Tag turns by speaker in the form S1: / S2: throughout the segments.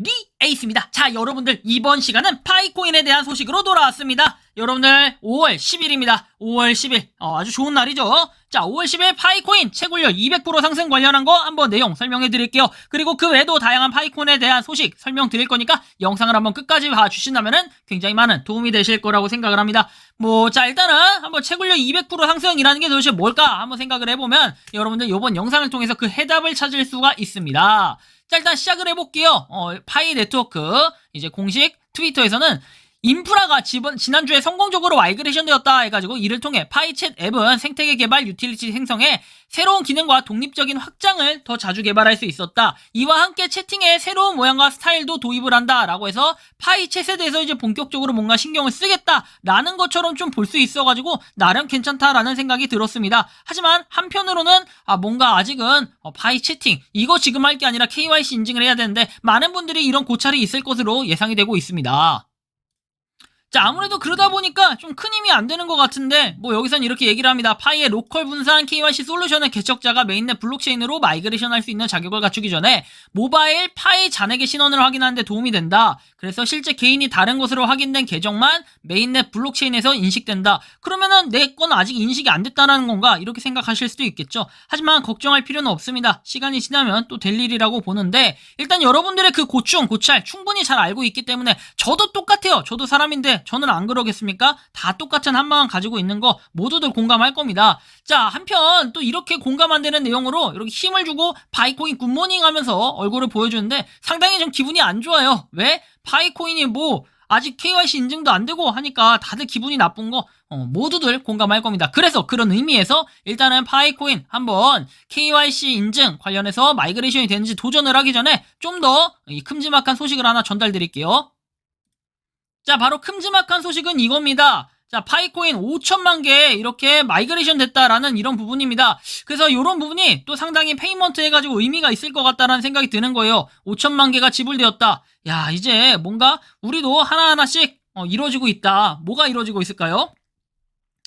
S1: 안녕하세요. 리 에이스입니다. 자, 여러분들 이번 시간은 파이코인에 대한 소식으로 돌아왔습니다. 여러분들 5월 10일입니다. 5월 10일 어, 아주 좋은 날이죠. 자, 5월 10일 파이코인 채굴률 200% 상승 관련한 거 한번 내용 설명해 드릴게요. 그리고 그 외에도 다양한 파이코인에 대한 소식 설명 드릴 거니까 영상을 한번 끝까지 봐주신다면 은 굉장히 많은 도움이 되실 거라고 생각을 합니다. 뭐, 자, 일단은 한번 채굴률 200% 상승이라는 게 도대체 뭘까 한번 생각을 해보면 여러분들 이번 영상을 통해서 그 해답을 찾을 수가 있습니다. 자, 일단 시작을 해볼게요. 어, 파이 네트워크, 이제 공식 트위터에서는 인프라가 지번, 지난주에 성공적으로 마이그레이션 되었다 해가지고 이를 통해 파이챗 앱은 생태계 개발 유틸리티 생성에 새로운 기능과 독립적인 확장을 더 자주 개발할 수 있었다. 이와 함께 채팅에 새로운 모양과 스타일도 도입을 한다. 라고 해서 파이챗에 대해서 이제 본격적으로 뭔가 신경을 쓰겠다. 라는 것처럼 좀 볼 수 있어가지고 나름 괜찮다라는 생각이 들었습니다. 하지만 한편으로는 아, 뭔가 아직은 어, 파이 채팅 이거 지금 할 게 아니라 KYC 인증을 해야 되는데 많은 분들이 이런 고찰이 있을 것으로 예상이 되고 있습니다. 자, 아무래도 그러다 보니까 좀 큰 힘이 안 되는 것 같은데, 뭐 여기선 이렇게 얘기를 합니다. 파이의 로컬 분산 KYC 솔루션의 개척자가 메인넷 블록체인으로 마이그레이션 할 수 있는 자격을 갖추기 전에 모바일 파이 잔액의 신원을 확인하는데 도움이 된다. 그래서 실제 개인이 다른 것으로 확인된 계정만 메인넷 블록체인에서 인식된다. 그러면은 내 건 아직 인식이 안 됐다는 건가? 이렇게 생각하실 수도 있겠죠. 하지만 걱정할 필요는 없습니다. 시간이 지나면 또 될 일이라고 보는데, 일단 여러분들의 그 고충, 고찰 충분히 잘 알고 있기 때문에 저도 똑같아요. 저도 사람인데 저는 안 그러겠습니까? 다 똑같은 한마음 가지고 있는 거 모두들 공감할 겁니다. 자, 한편 또 이렇게 공감 안 되는 내용으로 이렇게 힘을 주고 바이코인 굿모닝 하면서 얼굴을 보여주는데 상당히 좀 기분이 안 좋아요. 왜? 바이코인이 뭐 아직 KYC 인증도 안 되고 하니까 다들 기분이 나쁜 거 어, 모두들 공감할 겁니다. 그래서 그런 의미에서 일단은 파이코인 한번 KYC 인증 관련해서 마이그레이션이 되는지 도전을 하기 전에 좀 더 큼지막한 소식을 하나 전달드릴게요. 자, 바로 큼지막한 소식은 이겁니다. 자, 파이코인 5천만 개 이렇게 마이그레이션 됐다라는 이런 부분입니다. 그래서 이런 부분이 또 상당히 페이먼트 해가지고 의미가 있을 것 같다라는 생각이 드는 거예요. 5천만 개가 지불되었다. 야, 이제 뭔가 우리도 하나하나씩 어, 이루어지고 있다. 뭐가 이루어지고 있을까요?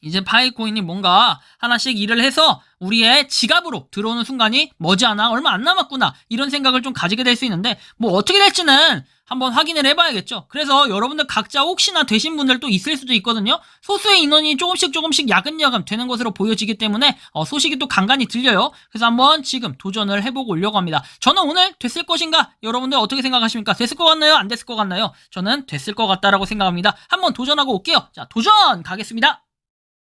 S1: 이제 파이코인이 뭔가 하나씩 일을 해서 우리의 지갑으로 들어오는 순간이 머지않아 얼마 안 남았구나 이런 생각을 좀 가지게 될 수 있는데 뭐 어떻게 될지는 한번 확인을 해봐야겠죠. 그래서 여러분들 각자 혹시나 되신 분들도 있을 수도 있거든요. 소수의 인원이 조금씩 조금씩 야금야금 되는 것으로 보여지기 때문에 어, 소식이 또 간간히 들려요. 그래서 한번 지금 도전을 해보고 오려고 합니다. 저는 오늘 됐을 것인가? 여러분들 어떻게 생각하십니까? 됐을 것 같나요? 안 됐을 것 같나요? 저는 됐을 것 같다라고 생각합니다. 한번 도전하고 올게요. 자, 도전 가겠습니다.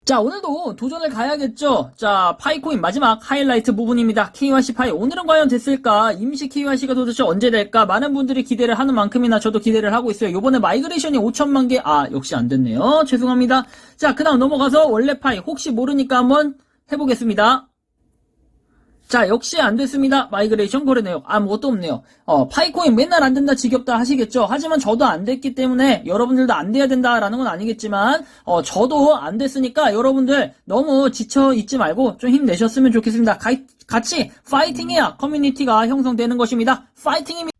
S1: 자, 오늘도 도전을 가야겠죠? 자, 파이코인 마지막 하이라이트 부분입니다. KYC 파이. 오늘은 과연 됐을까? 임시 KYC가 도대체 언제 될까? 많은 분들이 기대를 하는 만큼이나 저도 기대를 하고 있어요. 요번에 마이그레이션이 5천만 개, 아, 역시 안 됐네요. 죄송합니다. 자, 그 다음 넘어가서 원래 파이. 혹시 모르니까 한번 해보겠습니다. 자, 역시 안 됐습니다. 마이그레이션 거래네요. 아무것도 없네요. 어, 파이코인 맨날 안 된다, 지겹다 하시겠죠. 하지만 저도 안 됐기 때문에 여러분들도 안 돼야 된다라는 건 아니겠지만, 어, 저도 안 됐으니까 여러분들 너무 지쳐 있지 말고 좀 힘내셨으면 좋겠습니다. 가, 같이 파이팅해야 커뮤니티가 형성되는 것입니다. 파이팅입니다.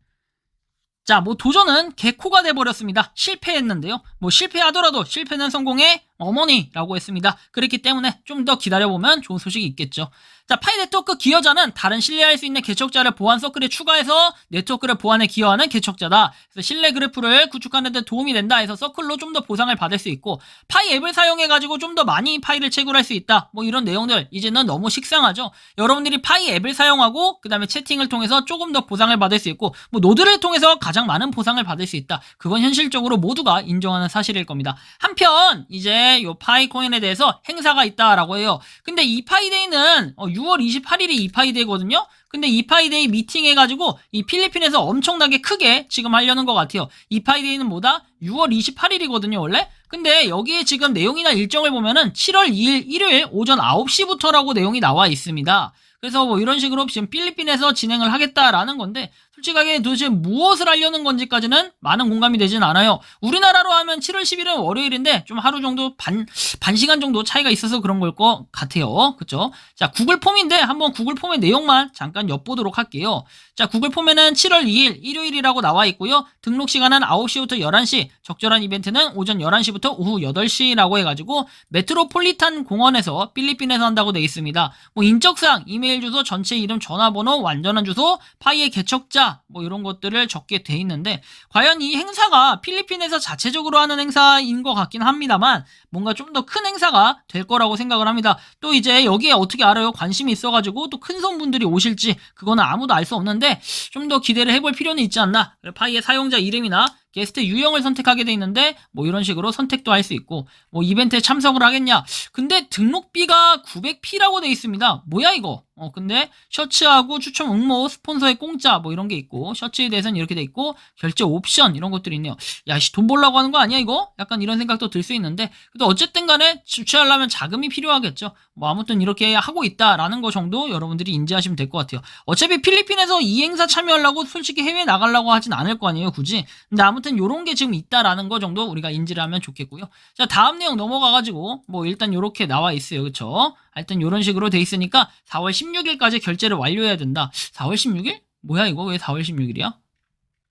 S1: 자, 뭐 도전은 개코가 돼버렸습니다. 실패했는데요. 뭐 실패하더라도 실패는 성공의 어머니라고 했습니다. 그렇기 때문에 좀 더 기다려보면 좋은 소식이 있겠죠. 자, 파이 네트워크 기여자는 다른 신뢰할 수 있는 개척자를 보안 서클에 추가해서 네트워크를 보안에 기여하는 개척자다. 그래서 신뢰 그래프를 구축하는 데 도움이 된다 해서 서클로 좀 더 보상을 받을 수 있고 파이 앱을 사용해 가지고 좀 더 많이 파일을 채굴할 수 있다. 뭐 이런 내용들 이제는 너무 식상하죠. 여러분들이 파이 앱을 사용하고 그 다음에 채팅을 통해서 조금 더 보상을 받을 수 있고 뭐 노드를 통해서 가장 많은 보상을 받을 수 있다. 그건 현실적으로 모두가 인정하는 사실일 겁니다. 한편 이제 요 파이코인에 대해서 행사가 있다라고 해요. 근데 이 파이데이는 어, 6월 28일이 이 파이데이거든요. 근데 이 파이데이 미팅 해가지고 이 필리핀에서 엄청나게 크게 지금 하려는 것 같아요. 이 파이데이는 뭐다? 6월 28일이거든요, 원래? 근데 여기에 지금 내용이나 일정을 보면은 7월 2일 일요일 오전 9시부터라고 내용이 나와 있습니다. 그래서 뭐 이런 식으로 지금 필리핀에서 진행을 하겠다라는 건데 솔직하게 도대체 무엇을 하려는 건지까지는 많은 공감이 되진 않아요. 우리나라로 하면 7월 10일은 월요일인데 좀 하루 정도 반, 반 시간 정도 차이가 있어서 그런 걸 것 같아요. 그쵸? 자, 구글 폼인데 한번 구글 폼의 내용만 잠깐 엿보도록 할게요. 자, 구글 폼에는 7월 2일 일요일이라고 나와 있고요. 등록 시간은 9시부터 11시, 적절한 이벤트는 오전 11시부터 오후 8시라고 해가지고 메트로폴리탄 공원에서 필리핀에서 한다고 돼 있습니다. 뭐 인적사항, 이메일 주소, 전체 이름, 전화번호, 완전한 주소, 파이의 개척자 뭐 이런 것들을 적게 돼 있는데 과연 이 행사가 필리핀에서 자체적으로 하는 행사인 것 같긴 합니다만 뭔가 좀 더 큰 행사가 될 거라고 생각을 합니다. 또 이제 여기에 어떻게 알아요? 관심이 있어가지고 또 큰 손 분들이 오실지 그거는 아무도 알 수 없는데 좀 더 기대를 해볼 필요는 있지 않나? 파이의 사용자 이름이나 게스트 유형을 선택하게 돼 있는데 뭐 이런 식으로 선택도 할 수 있고 뭐 이벤트에 참석을 하겠냐. 근데 등록비가 900p라고 돼 있습니다. 뭐야 이거? 어 근데 셔츠하고 추첨 응모 스폰서의 공짜 뭐 이런 게 있고 셔츠에 대해서는 이렇게 돼 있고 결제 옵션 이런 것들이 있네요. 야씨 돈 벌라고 하는 거 아니야 이거? 약간 이런 생각도 들 수 있는데. 그래도 어쨌든 간에 주최하려면 자금이 필요하겠죠 뭐 아무튼 이렇게 하고 있다라는 거 정도 여러분들이 인지하시면 될 것 같아요. 어차피 필리핀에서 이 행사 참여하려고 솔직히 해외 나가려고 하진 않을 거 아니에요 굳이. 근데 아무튼 요런 게 지금 있다라는 거 정도 우리가 인지를 하면 좋겠고요. 자 다음 내용 넘어가 가지고 뭐 일단 요렇게 나와 있어요. 그쵸? 하여튼 요런 식으로 돼 있으니까 4월 16일까지 결제를 완료해야 된다. 4월 16일? 뭐야 이거? 왜 4월 16일이야?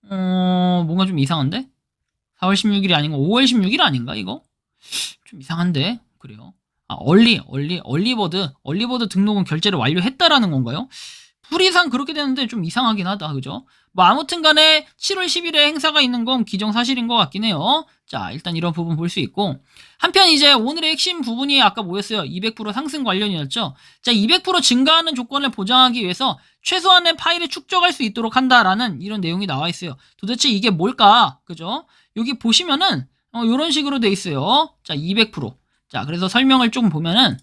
S1: 어 뭔가 좀 이상한데? 4월 16일이 아닌 거 5월 16일 아닌가 이거? 좀 이상한데? 그래요 아 얼리 얼리 얼리버드 얼리버드 등록은 결제를 완료했다라는 건가요? 풀이상 그렇게 되는데 좀 이상하긴 하다 그죠? 뭐 아무튼 간에 7월 10일에 행사가 있는 건 기정사실인 것 같긴 해요 자 일단 이런 부분 볼 수 있고 한편 이제 오늘의 핵심 부분이 아까 뭐였어요? 200% 상승 관련이었죠 자 200% 증가하는 조건을 보장하기 위해서 최소한의 파일을 축적할 수 있도록 한다라는 이런 내용이 나와 있어요 도대체 이게 뭘까 그죠? 여기 보시면은 어, 이런 식으로 돼 있어요 자 200%. 자 그래서 설명을 좀 보면은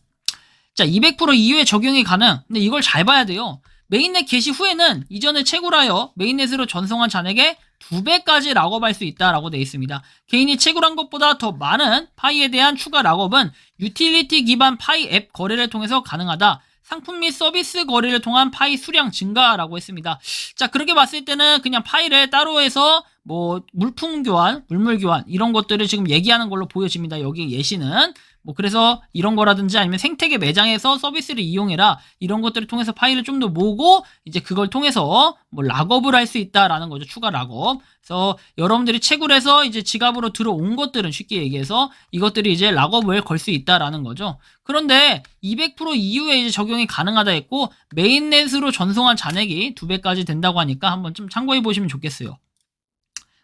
S1: 자 200% 이후에 적용이 가능 근데 이걸 잘 봐야 돼요 메인넷 게시 후에는 이전에 채굴하여 메인넷으로 전송한 잔액의 두 배까지 락업할 수 있다라고 되어 있습니다. 개인이 채굴한 것보다 더 많은 파이에 대한 추가 락업은 유틸리티 기반 파이 앱 거래를 통해서 가능하다. 상품 및 서비스 거래를 통한 파이 수량 증가라고 했습니다. 자, 그렇게 봤을 때는 그냥 파이를 따로 해서 뭐 물품 교환, 물물 교환 이런 것들을 지금 얘기하는 걸로 보여집니다. 여기 예시는 뭐 그래서 이런 거라든지 아니면 생태계 매장에서 서비스를 이용해라 이런 것들을 통해서 파일을 좀 더 모으고 이제 그걸 통해서 뭐 락업을 할 수 있다라는 거죠 추가 락업 그래서 여러분들이 채굴 해서 이제 지갑으로 들어온 것들은 쉽게 얘기해서 이것들이 이제 락업을 걸 수 있다라는 거죠 그런데 200% 이후에 이제 적용이 가능하다 했고 메인넷으로 전송한 잔액이 두 배까지 된다고 하니까 한번 좀 참고해 보시면 좋겠어요.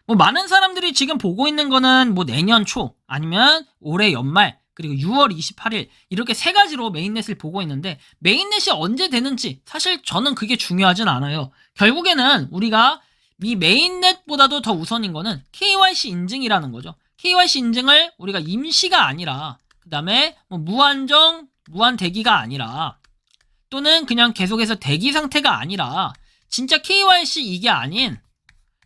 S1: 뭐 많은 사람들이 지금 보고 있는 거는 뭐 내년 초 아니면 올해 연말 그리고 6월 28일 이렇게 세 가지로 메인넷을 보고 있는데 메인넷이 언제 되는지 사실 저는 그게 중요하진 않아요. 결국에는 우리가 이 메인넷보다도 더 우선인 거는 KYC 인증이라는 거죠. KYC 인증을 우리가 임시가 아니라 그 다음에 뭐 무한정 무한 대기가 아니라 또는 그냥 계속해서 대기 상태가 아니라 진짜 KYC 이게 아닌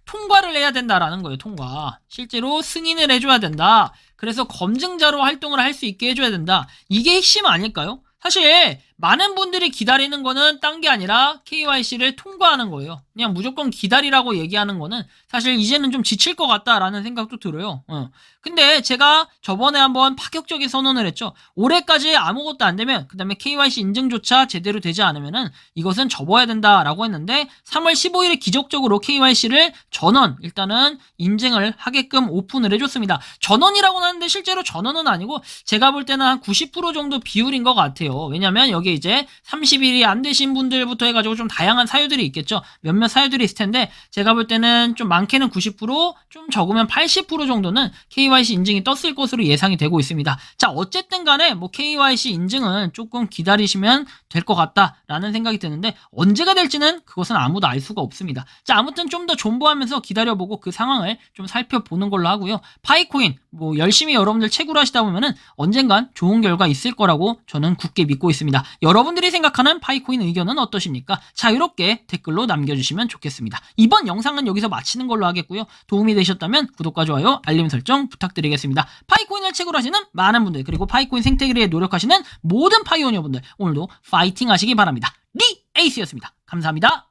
S1: 통과를 해야 된다라는 거예요, 통과. 실제로 승인을 해줘야 된다. 그래서 검증자로 활동을 할 수 있게 해줘야 된다. 이게 핵심 아닐까요? 사실 많은 분들이 기다리는 거는 딴 게 아니라 KYC를 통과하는 거예요. 그냥 무조건 기다리라고 얘기하는 거는 사실 이제는 좀 지칠 것 같다라는 생각도 들어요. 어. 근데 제가 저번에 한번 파격적인 선언을 했죠. 올해까지 아무것도 안 되면 그 다음에 KYC 인증조차 제대로 되지 않으면은 이것은 접어야 된다라고 했는데 3월 15일에 기적적으로 KYC를 전원 일단은 인증을 하게끔 오픈을 해줬습니다. 전원이라고 하는데 실제로 전원은 아니고 제가 볼 때는 한 90% 정도 비율인 것 같아요. 왜냐면 여기 이제 30일이 안 되신 분들부터 해가지고 좀 다양한 사유들이 있겠죠. 몇몇 사유들이 있을 텐데 제가 볼 때는 좀 많게는 90%좀 적으면 80% 정도는 KYC 인증이 떴을 것으로 예상이 되고 있습니다. 자 어쨌든 간에 뭐 KYC 인증은 조금 기다리시면 될 것 같다라는 생각이 드는데 언제가 될지는 그것은 아무도 알 수가 없습니다. 자 아무튼 좀 더 존버하면서 기다려보고 그 상황을 좀 살펴보는 걸로 하고요. 파이코인 뭐 열심히 여러분들 채굴하시다 보면은 언젠간 좋은 결과 있을 거라고 저는 굳게 믿고 있습니다. 여러분들이 생각하는 파이코인 의견은 어떠십니까? 자유롭게 댓글로 남겨주시면 좋겠습니다. 이번 영상은 여기서 마치는 걸로 하겠고요. 도움이 되셨다면 구독과 좋아요, 알림 설정 부탁드리겠습니다. 파이코인을 채굴 하시는 많은 분들 그리고 파이코인 생태계에 노력하시는 모든 파이오니어분들 오늘도 파이팅 하시기 바랍니다. 리 에이스였습니다. 감사합니다.